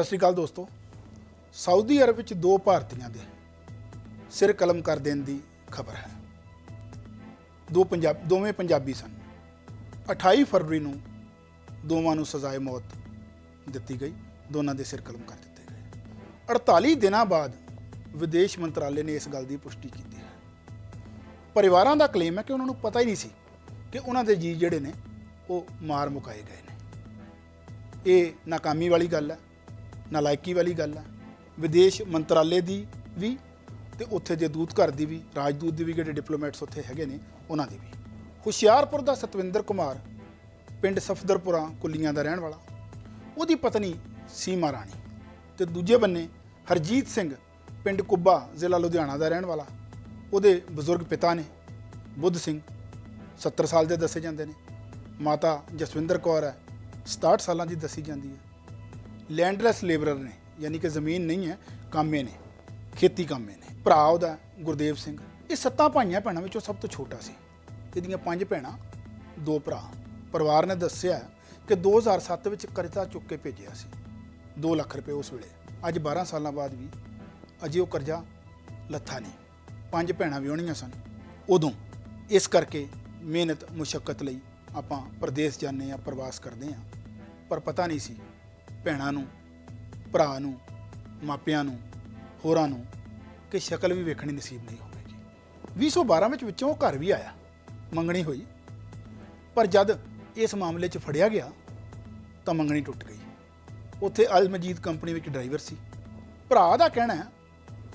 ਸਤਿ ਸ਼੍ਰੀ ਅਕਾਲ ਦੋਸਤੋ। Saudi Arab ਵਿੱਚ ਦੋ ਭਾਰਤੀਆਂ ਦੇ ਸਿਰ ਕਲਮ ਕਰ ਦੇਣ ਦੀ ਖਬਰ ਹੈ। ਦੋ ਪੰਜਾਬ ਦੋਵੇਂ ਪੰਜਾਬੀ ਸਨ। 28 ਫਰਵਰੀ ਨੂੰ ਦੋਵਾਂ ਨੂੰ ਸਜ਼ਾਏ ਮੌਤ ਦਿੱਤੀ ਗਈ। ਦੋਨਾਂ ਦੇ ਸਿਰ ਕਲਮ ਕਰ ਦਿੱਤੇ ਗਏ। 48 ਦਿਨਾਂ ਬਾਅਦ ਵਿਦੇਸ਼ ਮੰਤਰਾਲੇ ਨੇ ਇਸ ਗੱਲ ਦੀ ਪੁਸ਼ਟੀ ਕੀਤੀ ਹੈ। ਪਰਿਵਾਰਾਂ ਦਾ ਕਲੇਮ ਹੈ ਕਿ ਉਹਨਾਂ ਨੂੰ ਪਤਾ ਹੀ ਨਹੀਂ ਸੀ ਕਿ ਉਹਨਾਂ ਦੇ ਜੀ ਜਿਹੜੇ ਨੇ ਉਹ ਮਾਰ ਮੁਕਾਏ ਗਏ ਨੇ। ਇਹ ਨਾਕਾਮੀ ਵਾਲੀ ਗੱਲ ਹੈ। ਨਾਲਾਇਕੀ ਵਾਲੀ ਗੱਲ ਹੈ ਵਿਦੇਸ਼ ਮੰਤਰਾਲੇ ਦੀ ਵੀ ਤੇ ਉੱਥੇ ਦੇ ਦੂਤ ਘਰ ਦੀ ਵੀ, ਰਾਜਦੂਤ ਦੀ ਵੀ ਜਿਹੜੇ ਡਿਪਲੋਮੈਟਸ ਉੱਥੇ ਹੈਗੇ ਨੇ, ਉਹਨਾਂ ਦੀ ਵੀ। ਹੁਸ਼ਿਆਰਪੁਰ ਦਾ ਸਤਵਿੰਦਰ ਕੁਮਾਰ ਪਿੰਡ ਸਫਦਰਪੁਰਾ ਕੁੱਲੀਆਂ ਦਾ ਰਹਿਣ ਵਾਲਾ। ਉਹਦੀ ਪਤਨੀ ਸੀਮਾ ਰਾਣੀ ਤੇ ਦੂਜੇ ਬੰਨੇ ਹਰਜੀਤ ਸਿੰਘ ਪਿੰਡ ਕੁੱਬਾ ਜ਼ਿਲ੍ਹਾ ਲੁਧਿਆਣਾ ਦਾ ਰਹਿਣ ਵਾਲਾ। ਉਹਦੇ ਬਜ਼ੁਰਗ ਪਿਤਾ ਨੇ ਬੁੱਧ ਸਿੰਘ 70 ਸਾਲ ਦੇ ਦੱਸੇ ਜਾਂਦੇ ਨੇ। ਮਾਤਾ ਜਸਵਿੰਦਰ ਕੌਰ ਹੈ 67 ਸਾਲਾਂ ਦੀ ਦੱਸੀ ਜਾਂਦੀ ਹੈ। ਲੈਂਡਲੈਸ ਲੇਬਰਰ ਨੇ, ਯਾਨੀ ਕਿ ਜ਼ਮੀਨ ਨਹੀਂ ਹੈ, ਕਾਮੇ ਨੇ, ਖੇਤੀ ਕਾਮੇ ਨੇ। ਭਰਾ ਉਹਦਾ ਗੁਰਦੇਵ ਸਿੰਘ। ਇਹ ਸੱਤਾਂ ਭਾਈਆਂ ਭੈਣਾਂ ਵਿੱਚੋਂ ਸਭ ਤੋਂ ਛੋਟਾ ਸੀ। ਇਹਦੀਆਂ ਪੰਜ ਭੈਣਾਂ, ਦੋ ਭਰਾ। ਪਰਿਵਾਰ ਨੇ ਦੱਸਿਆ ਕਿ 2007 ਵਿੱਚ ਕਰਜ਼ਾ ਚੁੱਕ ਕੇ ਭੇਜਿਆ ਸੀ। 2 ਲੱਖ ਰੁਪਏ ਉਸ ਵੇਲੇ। ਅੱਜ 12 ਸਾਲਾਂ ਬਾਅਦ ਵੀ ਅਜੇ ਉਹ ਕਰਜ਼ਾ ਲੱਥਾ ਨਹੀਂ। ਪੰਜ ਭੈਣਾਂ ਵਿਆਹੁਣੀਆਂ ਸਨ। ਉਦੋਂ ਇਸ ਕਰਕੇ ਮਿਹਨਤ ਮੁਸ਼ਕਲ ਲਈ ਆਪਾਂ ਪ੍ਰਦੇਸ਼ ਜਾਂਦੇ ਆ ਪ੍ਰਵਾਸ ਕਰਦੇ ਆ ਪਰ ਪਤਾ ਨਹੀਂ ਸੀ ਭੈਣਾਂ ਨੂੰ, ਭਰਾ ਨੂੰ, ਮਾਪਿਆਂ ਨੂੰ, ਹੋਰਾਂ ਨੂੰ ਕਿ ਸ਼ਕਲ ਵੀ ਵੇਖਣੀ ਨਸੀਬ ਨਹੀਂ ਹੋਵੇਗੀ। 2012 ਵਿੱਚ ਵਿੱਚੋਂ ਉਹ ਘਰ ਵੀ ਆਇਆ, ਮੰਗਣੀ ਹੋਈ। ਪਰ ਜਦ ਇਸ ਮਾਮਲੇ 'ਚ ਫੜਿਆ ਗਿਆ, ਤਾਂ ਮੰਗਣੀ ਟੁੱਟ ਗਈ। ਉੱਥੇ ਅਲ ਮਜੀਦ ਕੰਪਨੀ ਵਿੱਚ ਡਰਾਈਵਰ ਸੀ। ਭਰਾ ਦਾ ਕਹਿਣਾ ਹੈ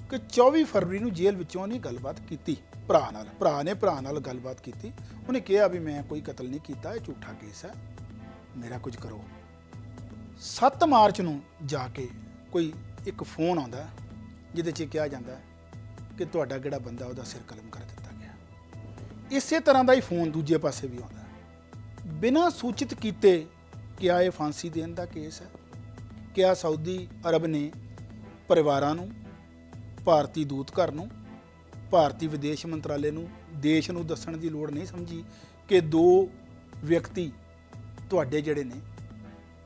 ਕਿ 24 ਫਰਵਰੀ ਨੂੰ ਜੇਲ੍ਹ ਵਿੱਚੋਂ ਉਹਨੇ ਗੱਲਬਾਤ ਕੀਤੀ, ਭਰਾ ਨਾਲ, ਭਰਾ ਨੇ ਭਰਾ ਨਾਲ ਗੱਲਬਾਤ ਕੀਤੀ। ਉਹਨੇ ਕਿਹਾ ਵੀ ਮੈਂ ਕੋਈ ਕਤਲ ਨਹੀਂ ਕੀਤਾ, ਇਹ ਝੂਠਾ ਕੇਸ ਹੈ। ਮੇਰਾ ਕੁਝ ਕਰੋ। 7 ਮਾਰਚ ਨੂੰ ਜਾ ਕੇ ਕੋਈ ਇੱਕ ਫੋਨ ਆਉਂਦਾ ਜਿਹਦੇ 'ਚ ਕਿਹਾ ਜਾਂਦਾ ਕਿ ਤੁਹਾਡਾ ਕਿਹੜਾ ਬੰਦਾ ਉਹਦਾ ਸਿਰ ਕਲਮ ਕਰ ਦਿੱਤਾ ਗਿਆ ਇਸੇ ਤਰ੍ਹਾਂ ਦਾ ਹੀ ਫੋਨ ਦੂਜੇ ਪਾਸੇ ਵੀ ਆਉਂਦਾ ਬਿਨਾਂ ਸੂਚਿਤ ਕੀਤੇ ਕਿਆ ਇਹ ਫਾਂਸੀ ਦੇਣ ਦਾ ਕੇਸ ਹੈ? ਕਿਆ ਸਾਊਦੀ ਅਰਬ ਨੇ ਪਰਿਵਾਰਾਂ ਨੂੰ, ਭਾਰਤੀ ਦੂਤ ਘਰ ਨੂੰ, ਭਾਰਤੀ ਵਿਦੇਸ਼ ਮੰਤਰਾਲੇ ਨੂੰ, ਦੇਸ਼ ਨੂੰ ਦੱਸਣ ਦੀ ਲੋੜ ਨਹੀਂ ਸਮਝੀ ਕਿ ਦੋ ਵਿਅਕਤੀ ਤੁਹਾਡੇ ਜਿਹੜੇ ਨੇ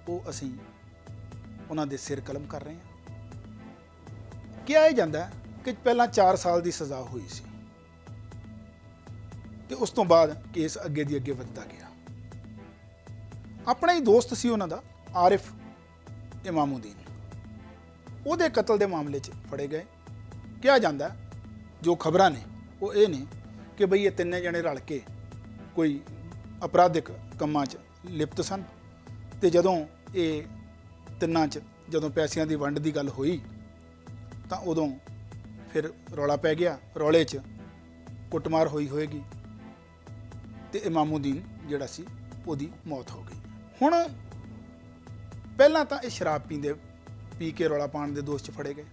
ਉਹ ਅਸੀਂ ਉਹਨਾਂ ਦੇ ਸਿਰ ਕਲਮ ਕਰ ਰਹੇ ਹਾਂ। ਕਿਹਾ ਇਹ ਜਾਂਦਾ ਕਿ ਪਹਿਲਾਂ 4 ਸਾਲ ਦੀ ਸਜ਼ਾ ਹੋਈ ਸੀ ਤੇ ਉਸ ਤੋਂ ਬਾਅਦ ਕੇਸ ਅੱਗੇ ਦੀ ਅੱਗੇ ਵੱਧਦਾ ਗਿਆ। ਆਪਣਾ ਹੀ ਦੋਸਤ ਸੀ ਉਹਨਾਂ ਦਾ, ਆਰਿਫ ਇਮਾਮੁਦੀਨ। ਉਹਦੇ ਕਤਲ ਦੇ ਮਾਮਲੇ 'ਚ ਫੜੇ ਗਏ। ਕਿਹਾ ਜਾਂਦਾ ਜੋ ਖਬਰਾਂ ਨੇ, ਉਹ ਇਹ ਨੇ ਕਿ ਬਈ ਇਹ ਤਿੰਨੇ ਜਣੇ ਰਲ ਕੇ ਕੋਈ ਅਪਰਾਧਿਕ ਕੰਮਾਂ 'ਚ ਲਿਪਤ ਸਨ। ਤੇ ਜਦੋਂ ਇਹ ਤਿੰਨਾਂ 'ਚ ਜਦੋਂ ਪੈਸਿਆਂ ਦੀ ਵੰਡ ਦੀ ਗੱਲ ਹੋਈ, ਤਾਂ ਉਦੋਂ ਫਿਰ ਰੌਲਾ ਪੈ ਗਿਆ। ਰੌਲੇ 'ਚ ਕੁੱਟਮਾਰ ਹੋਈ ਹੋਏਗੀ ਤੇ ਇਮਾਮੁਦੀਨ ਜਿਹੜਾ ਸੀ, ਉਹਦੀ ਮੌਤ ਹੋ ਗਈ। ਹੁਣ ਪਹਿਲਾਂ ਤਾਂ ਇਹ ਸ਼ਰਾਬ ਪੀਂਦੇ, ਪੀ ਕੇ ਰੌਲਾ ਪਾਉਣ ਦੇ ਦੋਸ਼ 'ਚ ਫੜੇ ਗਏ।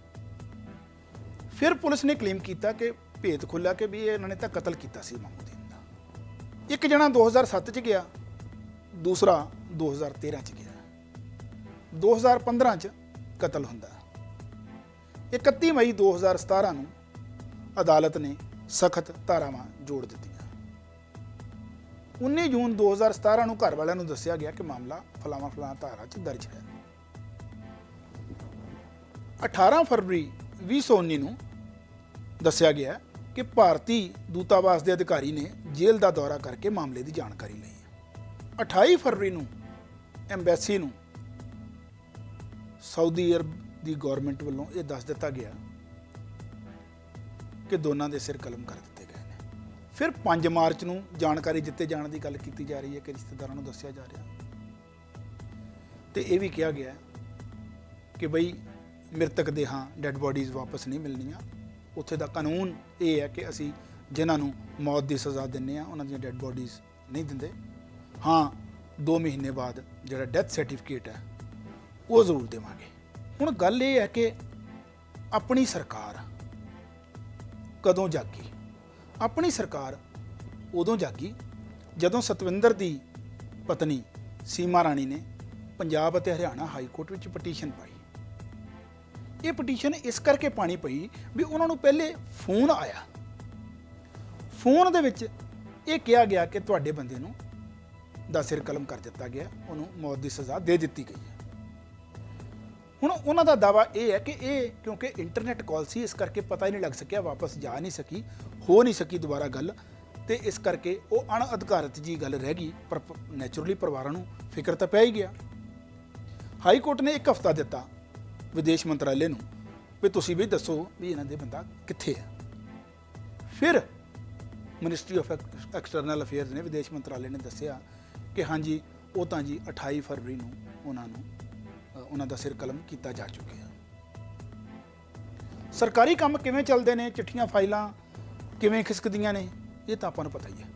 ਫਿਰ ਪੁਲਿਸ ਨੇ ਕਲੇਮ ਕੀਤਾ ਕਿ ਭੇਤ ਖੁੱਲਾ ਕਿ ਵੀ ਇਹਨਾਂ ਨੇ ਤਾਂ ਕਤਲ ਕੀਤਾ ਸੀ ਇਮਾਮੁਦੀਨ ਦਾ। ਇੱਕ ਜਣਾ 2007 ਚ ਗਿਆ, ਦੂਸਰਾ 2013 ਚ ਗਿਆ। 2015 ਚ ਕਤਲ ਹੁੰਦਾ। 31 ਮਈ 2017 ਨੂੰ ਅਦਾਲਤ ਨੇ ਸਖਤ ਧਾਰਾਵਾਂ ਜੋੜ ਦਿੱਤੀਆਂ। 19 ਜੂਨ 2017 ਨੂੰ ਘਰ ਵਾਲਿਆਂ ਨੂੰ ਦੱਸਿਆ ਗਿਆ ਕਿ ਮਾਮਲਾ ਫਲਾਵਾ ਫਲਾਣਾ ਧਾਰਾ 'ਚ ਦਰਜ ਹੈ। 18 ਫਰਵਰੀ 2019 ਨੂੰ ਦੱਸਿਆ ਗਿਆ ਕਿ ਭਾਰਤੀ ਦੂਤਾਵਾਸ ਦੇ ਅਧਿਕਾਰੀ ਨੇ ਜੇਲ੍ਹ ਦਾ ਦੌਰਾ ਕਰਕੇ ਮਾਮਲੇ ਦੀ ਜਾਣਕਾਰੀ ਲਈ। 28 ਫਰਵਰੀ ਨੂੰ, ਐਮਬੈਸੀ ਨੂੰ, ਸਾਊਦੀ ਅਰਬ ਦੀ ਗਵਰਨਮੈਂਟ ਵੱਲੋਂ ਇਹ ਦੱਸ ਦਿੱਤਾ ਗਿਆ ਕਿ ਦੋਨਾਂ ਦੇ ਸਿਰ ਕਲਮ ਕਰ ਦਿੱਤੇ ਗਏ ਨੇ। ਫਿਰ 5 ਮਾਰਚ ਨੂੰ ਜਾਣਕਾਰੀ ਦਿੱਤੇ ਜਾਣ ਦੀ ਗੱਲ ਕੀਤੀ ਜਾ ਰਹੀ ਹੈ ਕਿ ਰਿਸ਼ਤੇਦਾਰਾਂ ਨੂੰ ਦੱਸਿਆ ਜਾ ਰਿਹਾ। ਤੇ ਇਹ ਵੀ ਕਿਹਾ ਗਿਆ ਕਿ ਬਈ ਮ੍ਰਿਤਕ ਦੇਹਾਂ ਡੈੱਡ ਬੋਡੀਜ਼ ਵਾਪਸ ਨਹੀਂ ਮਿਲਣੀਆਂ। ਉੱਥੇ ਦਾ ਕਾਨੂੰਨ ਇਹ ਹੈ ਕਿ ਅਸੀਂ ਜਿਨ੍ਹਾਂ ਨੂੰ ਮੌਤ ਦੀ ਸਜ਼ਾ ਦਿੰਨੇ ਆ ਉਹਨਾਂ ਦੀਆਂ ਡੈੱਡ ਬੋਡੀਜ਼ ਨਹੀਂ ਦਿੰਦੇ। ਹਾਂ 2 ਮਹੀਨੇ ਬਾਅਦ ਜਿਹੜਾ ਡੈਥ ਸਰਟੀਫਿਕੇਟ ਹੈ, ਉਹ ਜ਼ਰੂਰ ਦੇਵਾਂਗੇ। ਹੁਣ ਗੱਲ ਇਹ ਹੈ ਕਿ ਆਪਣੀ ਸਰਕਾਰ ਕਦੋਂ ਜਾਗੀ? ਆਪਣੀ ਸਰਕਾਰ ਉਦੋਂ ਜਾਗੀ ਜਦੋਂ ਸਤਵਿੰਦਰ ਦੀ ਪਤਨੀ ਸੀਮਾ ਰਾਣੀ ਨੇ ਪੰਜਾਬ ਅਤੇ ਹਰਿਆਣਾ ਹਾਈ ਕੋਰਟ ਵਿੱਚ ਪਟੀਸ਼ਨ ਪਾਈ। ਇਹ ਪਟੀਸ਼ਨ ਇਸ ਕਰਕੇ ਪਾਣੀ ਪਈ ਵੀ ਉਹਨਾਂ ਨੂੰ ਪਹਿਲੇ ਫੋਨ ਆਇਆ। ਫੋਨ ਦੇ ਵਿੱਚ ਇਹ ਕਿਹਾ ਗਿਆ ਕਿ ਤੁਹਾਡੇ ਬੰਦੇ ਨੂੰ ਦਾ ਸਿਰ ਕਲਮ ਕਰ ਦਿੱਤਾ ਗਿਆ, ਉਹਨੂੰ ਮੌਤ ਦੀ ਸਜ਼ਾ ਦੇ ਦਿੱਤੀ ਗਈ ਹੈ। ਹੁਣ ਉਹਨਾਂ ਦਾ ਦਾਵਾ ਇਹ ਹੈ ਕਿ ਇਹ ਕਿਉਂਕਿ ਇੰਟਰਨੈਟ ਕਾਲ ਸੀ, ਇਸ ਕਰਕੇ ਪਤਾ ਹੀ ਨਹੀਂ ਲੱਗ ਸਕਿਆ, ਵਾਪਸ ਜਾ ਨਹੀਂ ਸਕੀ, ਹੋ ਨਹੀਂ ਸਕੀ ਦੁਬਾਰਾ ਗੱਲ ਤੇ ਇਸ ਕਰਕੇ ਉਹ ਅਣਅਧਿਕਾਰਤ ਜੀ ਗੱਲ ਰਹਿ ਗਈ, ਪਰ ਨੇਚਰਲੀ ਪਰਿਵਾਰਾਂ ਨੂੰ ਫਿਕਰ ਤਾਂ ਪੈ ਹੀ ਗਿਆ। ਹਾਈ ਕੋਰਟ ਨੇ ਇੱਕ ਹਫਤਾ ਦਿੱਤਾ ਵਿਦੇਸ਼ ਮੰਤਰਾਲੇ ਨੂੰ ਵੀ ਤੁਸੀਂ ਵੀ ਦੱਸੋ ਵੀ ਇਹਨਾਂ ਦੇ ਬੰਦਾ ਕਿੱਥੇ ਹੈ। ਫਿਰ ਮਿਨਿਸਟਰੀ ਆਫ ਐਕਸਟਰਨਲ ਅਫੇਅਰਸ ਨੇ ਵਿਦੇਸ਼ ਮੰਤਰਾਲੇ ਨੇ ਦੱਸਿਆ ਕਿ ਹਾਂਜੀ, ਉਹ ਤਾਂ ਜੀ 28 ਫਰਵਰੀ ਨੂੰ ਉਹਨਾਂ ਨੂੰ ਉਹਨਾਂ ਦਾ ਸਿਰ ਕਲਮ ਕੀਤਾ ਜਾ ਚੁੱਕਿਆ। ਸਰਕਾਰੀ ਕੰਮ ਕਿਵੇਂ ਚੱਲਦੇ ਨੇ? ਚਿੱਠੀਆਂ, ਫਾਈਲਾਂ ਕਿਵੇਂ ਖਿਸਕਦੀਆਂ ਨੇ? ਇਹ ਤਾਂ ਆਪਾਂ ਨੂੰ ਪਤਾ ਹੀ ਹੈ।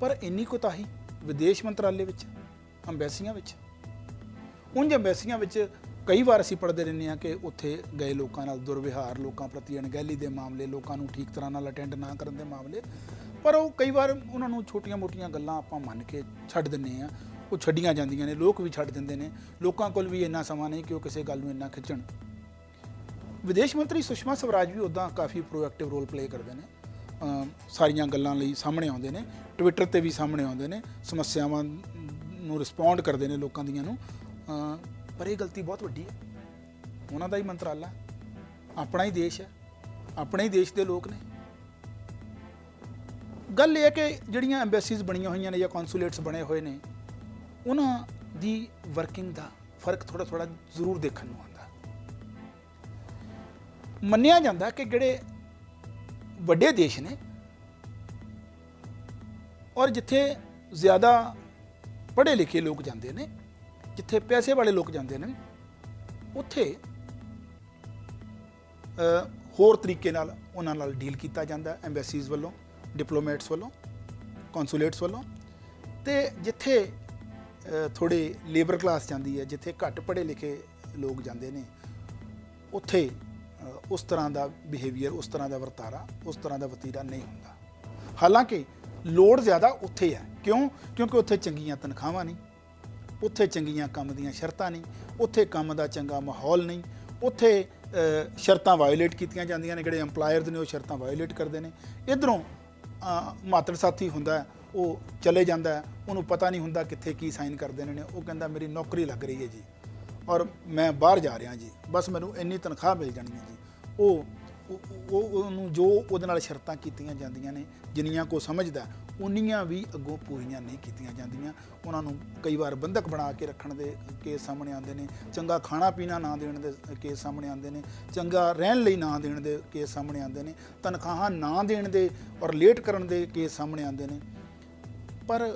ਪਰ ਇੰਨੀ ਕੋਤਾਹੀ ਵਿਦੇਸ਼ ਮੰਤਰਾਲੇ ਵਿੱਚ, ਅੰਬੈਸੀਆਂ ਵਿੱਚ, ਉਂਝ ਅੰਬੈਸੀਆਂ ਵਿੱਚ ਕਈ ਵਾਰ ਅਸੀਂ ਪੜ੍ਹਦੇ ਰਹਿੰਦੇ ਹਾਂ ਕਿ ਉੱਥੇ ਗਏ ਲੋਕਾਂ ਨਾਲ ਦੁਰਵਿਹਾਰ, ਲੋਕਾਂ ਪ੍ਰਤੀ ਅਣਗਹਿਲੀ ਦੇ ਮਾਮਲੇ, ਲੋਕਾਂ ਨੂੰ ਠੀਕ ਤਰ੍ਹਾਂ ਨਾਲ ਅਟੈਂਡ ਨਾ ਕਰਨ ਦੇ ਮਾਮਲੇ। ਪਰ ਉਹ ਕਈ ਵਾਰ ਉਹਨਾਂ ਨੂੰ ਛੋਟੀਆਂ-ਮੋਟੀਆਂ ਗੱਲਾਂ ਆਪਾਂ ਮੰਨ ਕੇ ਛੱਡ ਦਿੰਨੇ ਆ ਉਹ ਛੱਡੀਆਂ ਜਾਂਦੀਆਂ ਨੇ, ਲੋਕ ਵੀ ਛੱਡ ਦਿੰਦੇ ਨੇ। ਲੋਕਾਂ ਕੋਲ ਵੀ ਇੰਨਾ ਸਮਾਂ ਨਹੀਂ ਕਿ ਉਹ ਕਿਸੇ ਗੱਲ ਨੂੰ ਇੰਨਾ ਖਿੱਚਣ। ਵਿਦੇਸ਼ ਮੰਤਰੀ ਸੁਸ਼ਮਾ ਸਵਰਾਜ ਵੀ ਉਦਾਂ ਕਾਫੀ ਪ੍ਰੋਐਕਟਿਵ ਰੋਲ ਪਲੇ ਕਰਦੇ ਨੇ। ਸਾਰੀਆਂ ਗੱਲਾਂ ਲਈ ਸਾਹਮਣੇ ਆਉਂਦੇ ਨੇ। ਟਵਿੱਟਰ ਤੇ ਵੀ ਸਾਹਮਣੇ ਆਉਂਦੇ ਨੇ। ਸਮੱਸਿਆਵਾਂ ਨੂੰ ਰਿਸਪੌਂਡ ਕਰਦੇ ਨੇ ਲੋਕਾਂ ਦੀਆਂ ਨੂੰ। ਪਰ ਇਹ ਗਲਤੀ ਬਹੁਤ ਵੱਡੀ ਹੈ। ਉਹਨਾਂ ਦਾ ਹੀ ਮੰਤਰਾਲਾ। ਆਪਣਾ ਹੀ ਦੇਸ਼ ਹੈ। ਆਪਣੇ ਹੀ ਦੇਸ਼ ਦੇ ਲੋਕ ਨੇ। ਗੱਲ ਇਹ ਹੈ ਕਿ ਜਿਹੜੀਆਂ ਐਮਬੈਸੀਜ਼ ਬਣੀਆਂ ਹੋਈਆਂ ਨੇ ਜਾਂ ਕੌਂਸੂਲੇਟਸ ਬਣੇ ਹੋਏ ਨੇ, ਉਹਨਾਂ ਦੀ ਵਰਕਿੰਗ ਦਾ ਫ਼ਰਕ ਥੋੜਾ ਥੋੜਾ ਜ਼ਰੂਰ ਦੇਖਣ ਨੂੰ ਆਉਂਦਾ। ਮੰਨਿਆ ਜਾਂਦਾ ਕਿ ਜਿਹੜੇ ਵੱਡੇ ਦੇਸ਼ ਨੇ ਔਰ ਜਿੱਥੇ ਜ਼ਿਆਦਾ ਪੜ੍ਹੇ ਲਿਖੇ ਲੋਕ ਜਾਂਦੇ ਨੇ, ਜਿੱਥੇ ਪੈਸੇ ਵਾਲੇ ਲੋਕ ਜਾਂਦੇ ਨੇ, ਉੱਥੇ ਹੋਰ ਤਰੀਕੇ ਨਾਲ ਉਹਨਾਂ ਨਾਲ ਡੀਲ ਕੀਤਾ ਜਾਂਦਾ ਐਮਬੈਸੀਜ਼ ਵੱਲੋਂ। ਡਿਪਲੋਮੈਟਸ ਵੱਲੋਂ ਕੌਂਸੂਲੇਟਸ ਵੱਲੋਂ ਤੇ ਜਿੱਥੇ ਅ, ਥੋੜੇ ਲੇਬਰ ਕਲਾਸ ਜਾਂਦੀ ਹੈ ਜਿੱਥੇ ਘੱਟ ਪੜ੍ਹੇ ਲਿਖੇ ਲੋਕ ਜਾਂਦੇ ਨੇ ਉੱਥੇ ਉਸ ਤਰ੍ਹਾਂ ਦਾ ਬਿਹੇਵੀਅਰ ਉਸ ਤਰ੍ਹਾਂ ਦਾ ਵਰਤਾਰਾ ਉਸ ਤਰ੍ਹਾਂ ਦਾ ਵਤੀਰਾ ਨਹੀਂ ਹੁੰਦਾ। ਹਾਲਾਂਕਿ ਲੋੜ ਜ਼ਿਆਦਾ ਉੱਥੇ ਹੈ। ਕਿਉਂ? ਕਿਉਂਕਿ ਉੱਥੇ ਚੰਗੀਆਂ ਤਨਖਾਹਾਂ ਨਹੀਂ ਉੱਥੇ ਚੰਗੀਆਂ ਕੰਮ ਦੀਆਂ ਸ਼ਰਤਾਂ ਨਹੀਂ ਉੱਥੇ ਕੰਮ ਦਾ ਚੰਗਾ ਮਾਹੌਲ ਨਹੀਂ ਉੱਥੇ ਸ਼ਰਤਾਂ ਵਾਇਓਲੇਟ ਕੀਤੀਆਂ ਜਾਂਦੀਆਂ ਨੇ ਜਿਹੜੇ EMPLOYERS ਨੇ ਉਹ ਸ਼ਰਤਾਂ ਵਾਇਓਲੇਟ ਕਰਦੇ ਨੇ। ਇਧਰੋਂ ਮਾਤਰ ਸਾਥੀ ਹੁੰਦਾ ਉਹ ਚਲੇ ਜਾਂਦਾ ਉਹਨੂੰ ਪਤਾ ਨਹੀਂ ਹੁੰਦਾ ਕਿੱਥੇ ਕੀ ਸਾਈਨ ਕਰ ਦੇਣੇ ਨੇ, ਉਹ ਕਹਿੰਦਾ ਮੇਰੀ ਨੌਕਰੀ ਲੱਗ ਰਹੀ ਹੈ ਜੀ। ਔਰ ਮੈਂ ਬਾਹਰ ਜਾ ਰਿਹਾ ਜੀ, ਬਸ ਮੈਨੂੰ ਇੰਨੀ ਤਨਖਾਹ ਮਿਲ ਜਾਣੀ ਹੈ ਜੀ। ਉਹ, ਉਹ- ਉਹ, ਉਹਨੂੰ ਜੋ ਉਹਦੇ ਨਾਲ ਸ਼ਰਤਾਂ ਕੀਤੀਆਂ ਜਾਂਦੀਆਂ ਨੇ, ਜਿੰਨੀਆਂ ਕੋ ਸਮਝਦਾ ਉਨੀਆਂ ਵੀ ਅੱਗੋਂ ਪੂਰੀਆਂ ਨਹੀਂ ਕੀਤੀਆਂ ਜਾਂਦੀਆਂ। ਉਹਨਾਂ ਨੂੰ ਕਈ ਵਾਰ ਬੰਧਕ ਬਣਾ ਕੇ ਰੱਖਣ ਦੇ ਕੇਸ ਸਾਹਮਣੇ ਆਉਂਦੇ ਨੇ। ਚੰਗਾ ਖਾਣਾ ਪੀਣਾ ਨਾ ਦੇਣ ਦੇ ਕੇਸ ਸਾਹਮਣੇ ਆਉਂਦੇ ਨੇ। ਚੰਗਾ ਰਹਿਣ ਲਈ ਨਾ ਦੇਣ ਦੇ ਕੇਸ ਸਾਹਮਣੇ ਆਉਂਦੇ ਨੇ। ਤਨਖਾਹਾਂ ਨਾ ਦੇਣ ਦੇ ਔਰ ਲੇਟ ਕਰਨ ਦੇ ਕੇਸ ਸਾਹਮਣੇ ਆਉਂਦੇ ਨੇ। ਪਰ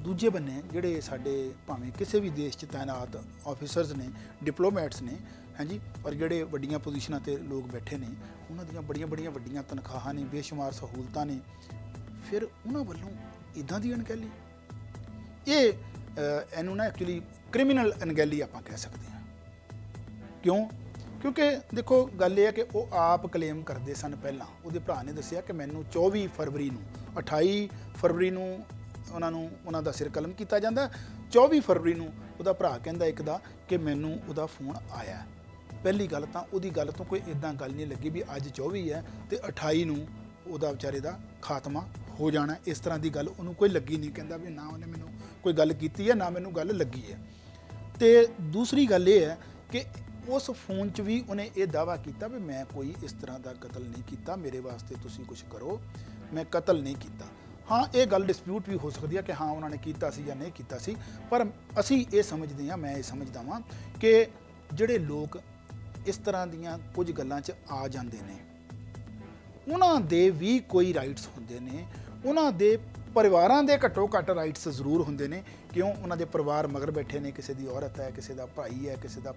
ਦੂਜੇ ਬੰਨੇ ਜਿਹੜੇ ਸਾਡੇ ਭਾਵੇਂ ਕਿਸੇ ਵੀ ਦੇਸ਼ 'ਚ ਤਾਇਨਾਤ ਆਫੀਸਰਸ ਨੇ ਡਿਪਲੋਮੈਟਸ ਨੇ, ਹਾਂਜੀ, ਔਰ ਜਿਹੜੇ ਵੱਡੀਆਂ ਪੋਜੀਸ਼ਨਾਂ ਤੇ ਲੋਕ ਬੈਠੇ ਨੇ, ਉਹਨਾਂ ਦੀਆਂ ਬੜੀਆਂ ਬੜੀਆਂ ਵੱਡੀਆਂ ਤਨਖਾਹਾਂ ਨੇ, ਬੇਸ਼ੁਮਾਰ ਸਹੂਲਤਾਂ ਨੇ ਫਿਰ ਉਹਨਾਂ ਵੱਲੋਂ ਇਦਾਂ ਦੀ ਅਣਗਹਿਲੀ? ਇਹ ਇਹਨੂੰ ਨਾ ਐਕਚੁਅਲੀ ਕ੍ਰਿਮੀਨਲ ਅਣਗਹਿਲੀ ਆਪਾਂ ਕਹਿ ਸਕਦੇ ਹਾਂ। ਕਿਉਂ? ਕਿਉਂਕਿ ਦੇਖੋ, ਗੱਲ ਇਹ ਹੈ ਕਿ ਉਹ ਆਪ ਕਲੇਮ ਕਰਦੇ ਸਨ ਪਹਿਲਾਂ। ਉਹਦੇ ਭਰਾ ਨੇ ਦੱਸਿਆ ਕਿ ਮੈਨੂੰ 24 ਫਰਵਰੀ ਨੂੰ 28 ਫਰਵਰੀ ਨੂੰ ਉਹਨਾਂ ਨੂੰ, ਉਹਨਾਂ ਦਾ ਸਿਰ ਕਲਮ ਕੀਤਾ ਜਾਂਦਾ। 24 ਫਰਵਰੀ ਨੂੰ ਉਹਦਾ ਭਰਾ ਕਹਿੰਦਾ ਇੱਕ ਦਾ ਕਿ ਮੈਨੂੰ ਉਹਦਾ ਫੋਨ ਆਇਆ। ਪਹਿਲੀ ਗੱਲ ਤਾਂ ਉਹਦੀ ਗੱਲ ਤੋਂ ਕੋਈ ਇਦਾਂ ਗੱਲ ਨਹੀਂ ਲੱਗੀ ਵੀ ਅੱਜ 24 ਹੈ ਤੇ 28 ਨੂੰ ਉਹਦਾ ਵਿਚਾਰੇ ਦਾ ਖਾਤਮਾ ਹੋ ਜਾਣਾ, ਇਸ ਤਰ੍ਹਾਂ ਦੀ ਗੱਲ ਉਹਨੂੰ ਕੋਈ ਲੱਗੀ ਨਹੀਂ, ਕਹਿੰਦਾ ਵੀ ਨਾ ਉਹਨੇ ਮੈਨੂੰ ਕੋਈ ਗੱਲ ਕੀਤੀ ਹੈ, ਨਾ ਮੈਨੂੰ ਗੱਲ ਲੱਗੀ ਹੈ। ਤੇ ਦੂਸਰੀ ਗੱਲ ਇਹ ਹੈ ਕਿ ਉਸ ਫੋਨ 'ਚ ਵੀ ਉਹਨੇ ਇਹ ਦਾਵਾ ਕੀਤਾ ਵੀ ਮੈਂ ਕੋਈ ਇਸ ਤਰ੍ਹਾਂ ਦਾ ਕਤਲ ਨਹੀਂ ਕੀਤਾ, ਮੇਰੇ ਵਾਸਤੇ ਤੁਸੀਂ ਕੁਝ ਕਰੋ, ਮੈਂ ਕਤਲ ਨਹੀਂ ਕੀਤਾ। ਹਾਂ, ਇਹ ਗੱਲ ਡਿਸਪਿਊਟ ਵੀ ਹੋ ਸਕਦੀ ਹੈ ਕਿ ਹਾਂ, ਉਹਨਾਂ ਨੇ ਕੀਤਾ ਸੀ ਜਾਂ ਨਹੀਂ ਕੀਤਾ ਸੀ, ਪਰ ਅਸੀਂ ਇਹ ਸਮਝਦੇ ਹਾਂ, ਮੈਂ ਇਹ ਸਮਝਦਾ ਵਾਂ ਕਿ ਜਿਹੜੇ ਲੋਕ ਇਸ ਤਰ੍ਹਾਂ ਦੀਆਂ ਕੁਝ ਗੱਲਾਂ 'ਚ ਆ ਜਾਂਦੇ ਨੇ, ਉਹਨਾਂ ਦੇ ਵੀ ਕੋਈ ਰਾਈਟਸ ਹੁੰਦੇ ਨੇ ਉਹਨਾਂ ਦੇ ਪਰਿਵਾਰਾਂ ਦੇ ਘੱਟੋ ਘੱਟ ਰਾਈਟਸ ਜ਼ਰੂਰ ਹੁੰਦੇ ਨੇ। ਕਿਉਂ? ਉਹਨਾਂ ਦੇ ਪਰਿਵਾਰ ਮਗਰ ਬੈਠੇ ਨੇ, ਕਿਸੇ ਦੀ ਔਰਤ ਹੈ, ਕਿਸੇ ਦਾ ਭਾਈ ਹੈ, ਕਿਸੇ ਦਾ,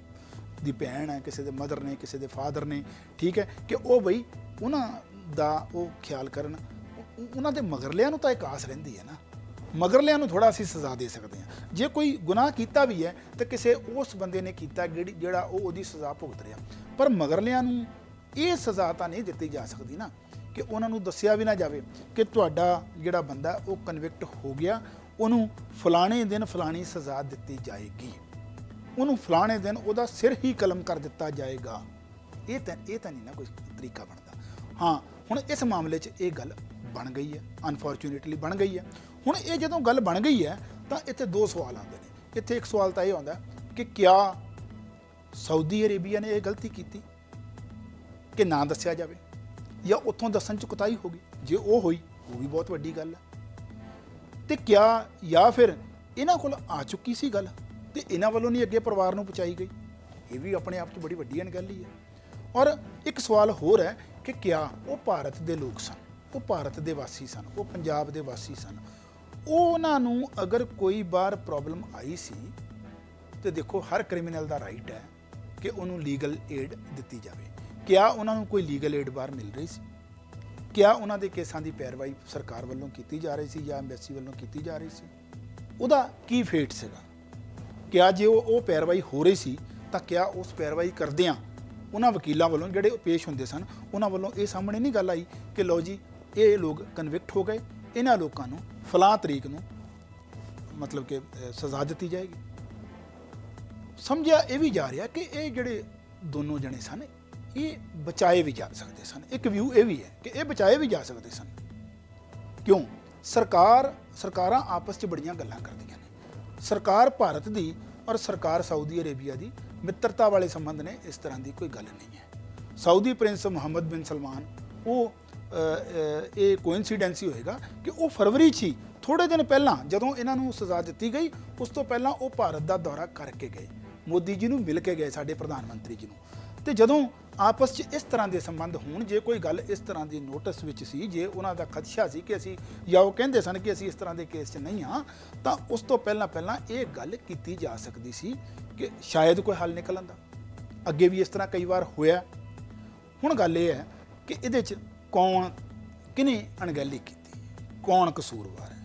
ਦੀ ਭੈਣ ਹੈ, ਕਿਸੇ ਦੇ ਮਦਰ ਨੇ, ਕਿਸੇ ਦੇ ਫਾਦਰ ਨੇ, ਠੀਕ ਹੈ? ਕਿ ਉਹ ਬਈ ਉਹਨਾਂ ਦਾ ਉਹ ਖਿਆਲ ਕਰਨ। ਉਹਨਾਂ ਦੇ ਮਗਰਲਿਆਂ ਨੂੰ ਤਾਂ ਇੱਕ ਆਸ ਰਹਿੰਦੀ ਹੈ ਨਾ। ਮਗਰਲਿਆਂ ਨੂੰ ਥੋੜਾ ਅਸੀਂ ਸਜ਼ਾ ਦੇ ਸਕਦੇ ਹਾਂ। ਜੇ ਕੋਈ ਗੁਨਾਹ ਕੀਤਾ ਵੀ ਹੈ, ਤਾਂ ਕਿਸੇ ਉਸ ਬੰਦੇ ਨੇ ਕੀਤਾ ਜਿਹੜੀ, ਜਿਹੜਾ ਉਹ ਉਹਦੀ ਸਜ਼ਾ ਭੁਗਤ ਰਿਹਾ। ਪਰ ਮਗਰਲਿਆਂ ਨੂੰ ਇਹ ਸਜ਼ਾ ਤਾਂ ਨਹੀਂ ਦਿੱਤੀ ਜਾ ਸਕਦੀ ਨਾ। ਕਿ ਉਹਨਾਂ ਨੂੰ ਦੱਸਿਆ ਵੀ ਨਾ ਜਾਵੇ ਕਿ ਤੁਹਾਡਾ ਜਿਹੜਾ ਬੰਦਾ ਉਹ ਕਨਵਿਕਟ ਹੋ ਗਿਆ, ਉਹਨੂੰ ਫਲਾਣੇ ਦਿਨ ਫਲਾਣੀ ਸਜ਼ਾ ਦਿੱਤੀ ਜਾਏਗੀ। ਉਹਨੂੰ ਫਲਾਣੇ ਦਿਨ ਉਹਦਾ ਸਿਰ ਹੀ ਕਲਮ ਕਰ ਦਿੱਤਾ ਜਾਏਗਾ। ਇਹ ਤਾਂ ਇਹ ਤਾਂ ਨਹੀਂ ਨਾ ਕੋਈ ਤਰੀਕਾ ਬਣਦਾ। ਹਾਂ, ਹੁਣ ਇਸ ਮਾਮਲੇ 'ਚ ਇਹ ਗੱਲ ਬਣ ਗਈ ਹੈ। ਅਨਫੋਰਚੂਨੇਟਲੀ ਬਣ ਗਈ ਹੈ। ਹੁਣ ਇਹ ਜਦੋਂ ਗੱਲ ਬਣ ਗਈ ਹੈ, ਤਾਂ ਇੱਥੇ ਦੋ ਸਵਾਲ ਆਉਂਦੇ ਨੇ। ਇੱਥੇ ਇੱਕ ਸਵਾਲ ਤਾਂ ਇਹ ਆਉਂਦਾ ਕਿ ਕਿਆ ਸਾਊਦੀ ਅਰੇਬੀਆ ਨੇ ਇਹ ਗਲਤੀ ਕੀਤੀ? ਕਿ ਨਾ ਦੱਸਿਆ ਜਾਵੇ? ਜਾਂ ਉੱਥੋਂ ਦੱਸਣ ਚ ਕੁਤਾਈ ਹੋ ਗਈ। ਜੇ ਉਹ ਹੋਈ, ਉਹ ਵੀ ਬਹੁਤ ਵੱਡੀ ਗੱਲ ਹੈ ਤੇ ਕਿਆ, ਜਾਂ ਫਿਰ ਇਹਨਾਂ ਕੋਲ ਆ ਚੁੱਕੀ ਸੀ ਗੱਲ ਤੇ ਇਹਨਾਂ ਵੱਲੋਂ ਨਹੀਂ ਅੱਗੇ ਪਰਿਵਾਰ ਨੂੰ ਪਹੁੰਚਾਈ ਗਈ? ਇਹ ਵੀ ਆਪਣੇ ਆਪ 'ਚ ਬੜੀ ਵੱਡੀ ਗੱਲ ਹੀ ਹੈ ਔਰ ਇੱਕ ਸਵਾਲ ਹੋਰ ਹੈ ਕਿ ਕਿਆ ਉਹ ਭਾਰਤ ਦੇ ਲੋਕ ਸਨ? ਉਹ ਭਾਰਤ ਦੇ ਵਾਸੀ ਸਨ? ਉਹ ਪੰਜਾਬ ਦੇ ਵਾਸੀ ਸਨ? ਉਹਨਾਂ ਨੂੰ ਅਗਰ ਕੋਈ ਬਾਰ ਪ੍ਰੋਬਲਮ ਆਈ ਸੀ, ਤੇ ਦੇਖੋ ਹਰ ਕ੍ਰਿਮੀਨਲ ਦਾ ਰਾਈਟ ਹੈ ਕਿ ਉਹਨੂੰ ਲੀਗਲ ਏਡ ਦਿੱਤੀ ਜਾਵੇ। ਕਿਆ ਉਹਨਾਂ ਨੂੰ ਕੋਈ ਲੀਗਲ ਏਡ ਬਾਹਰ ਮਿਲ ਰਹੀ ਸੀ? ਕਿਆ ਉਹਨਾਂ ਦੇ ਕੇਸਾਂ ਦੀ ਪੈਰਵਾਈ ਸਰਕਾਰ ਵੱਲੋਂ ਕੀਤੀ ਜਾ ਰਹੀ ਸੀ ਜਾਂ ਐਮਬੈਸੀ ਵੱਲੋਂ ਕੀਤੀ ਜਾ ਰਹੀ ਸੀ? ਉਹਦਾ ਕੀ ਫੇਟ ਸੀਗਾ? ਕਿਆ ਜੇ ਉਹ ਉਹ ਪੈਰਵਾਈ ਹੋ ਰਹੀ ਸੀ, ਤਾਂ ਕਿਆ ਉਸ ਪੈਰਵਾਈ ਕਰਦਿਆਂ ਉਹਨਾਂ ਵਕੀਲਾਂ ਵੱਲੋਂ ਜਿਹੜੇ ਉਹ ਪੇਸ਼ ਹੁੰਦੇ ਸਨ, ਉਹਨਾਂ ਵੱਲੋਂ ਇਹ ਸਾਹਮਣੇ ਨਹੀਂ ਗੱਲ ਆਈ ਕਿ ਲਓ ਜੀ, ਇਹ ਲੋਕ ਕਨਵਿਕਟ ਹੋ ਗਏ, ਇਹਨਾਂ ਲੋਕਾਂ ਨੂੰ ਫਲਾਂ ਤਰੀਕ ਨੂੰ ਮਤਲਬ ਕਿ ਸਜ਼ਾ ਦਿੱਤੀ ਜਾਏਗੀ। ਸਮਝਿਆ ਇਹ ਵੀ ਜਾ ਰਿਹਾ ਕਿ ਇਹ ਜਿਹੜੇ ਦੋਨੋਂ ਜਣੇ ਸਨ ਇਹ ਬਚਾਏ ਵੀ ਜਾ ਸਕਦੇ ਸਨ। ਇੱਕ ਵਿਊ ਇਹ ਵੀ ਹੈ ਕਿ ਇਹ ਬਚਾਏ ਵੀ ਜਾ ਸਕਦੇ ਸਨ। ਕਿਉਂ? ਸਰਕਾਰ ਸਰਕਾਰਾਂ ਆਪਸ 'ਚ ਬੜੀਆਂ ਗੱਲਾਂ ਕਰਦੀਆਂ ਨੇ। ਸਰਕਾਰ ਭਾਰਤ ਦੀ ਔਰ ਸਰਕਾਰ ਸਾਊਦੀ ਅਰੇਬੀਆ ਦੀ ਮਿੱਤਰਤਾ ਵਾਲੇ ਸੰਬੰਧ ਨੇ ਇਸ ਤਰ੍ਹਾਂ ਦੀ ਕੋਈ ਗੱਲ ਨਹੀਂ ਹੈ। ਸਾਊਦੀ ਪ੍ਰਿੰਸ ਮੁਹੰਮਦ ਬਿਨ ਸਲਮਾਨ, ਉਹ ਇਹ ਕੋਇਨਸੀਡੈਂਸ ਹੀ ਹੋਏਗਾ ਕਿ ਉਹ ਫਰਵਰੀ 'ਚ ਹੀ ਥੋੜੇ ਦਿਨ ਪਹਿਲਾਂ ਜਦੋਂ ਇਹਨਾਂ ਨੂੰ ਸਜ਼ਾ ਦਿੱਤੀ ਗਈ, ਉਸ ਤੋਂ ਪਹਿਲਾਂ ਉਹ ਭਾਰਤ ਦਾ ਦੌਰਾ ਕਰਕੇ ਗਏ। ਮੋਦੀ ਜੀ ਨੂੰ ਮਿਲ ਕੇ ਗਏ ਸਾਡੇ ਪ੍ਰਧਾਨ ਮੰਤਰੀ ਜੀ ਨੂੰ। ਤੇ ਜਦੋਂ ਆਪਸ 'ਚ ਇਸ ਤਰ੍ਹਾਂ ਦੇ ਸੰਬੰਧ ਹੋਣ, ਜੇ ਕੋਈ ਗੱਲ ਇਸ ਤਰ੍ਹਾਂ ਦੀ ਨੋਟਿਸ ਵਿੱਚ ਸੀ, ਜੇ ਉਹਨਾਂ ਦਾ ਖਦਸ਼ਾ ਸੀ ਕਿ ਅਸੀਂ ਜਾਂ ਉਹ ਕਹਿੰਦੇ ਸਨ ਕਿ ਅਸੀਂ ਇਸ ਤਰ੍ਹਾਂ ਦੇ ਕੇਸ 'ਚ ਨਹੀਂ ਹਾਂ, ਤਾਂ ਉਸ ਤੋਂ ਪਹਿਲਾਂ ਪਹਿਲਾਂ ਇਹ ਗੱਲ ਕੀਤੀ ਜਾ ਸਕਦੀ ਸੀ ਕਿ ਸ਼ਾਇਦ ਕੋਈ ਹੱਲ ਨਿਕਲ ਆਂਦਾ ਅੱਗੇ ਵੀ ਇਸ ਤਰ੍ਹਾਂ ਕਈ ਵਾਰ ਹੋਇਆ। ਹੁਣ ਗੱਲ ਇਹ ਹੈ ਕਿ ਇਹਦੇ 'ਚ ਕੌਣ ਕਿਨੇ ਅਣਗਹਿਲੀ ਕੀਤੀ, ਕੌਣ ਕਸੂਰਵਾਰ ਹੈ?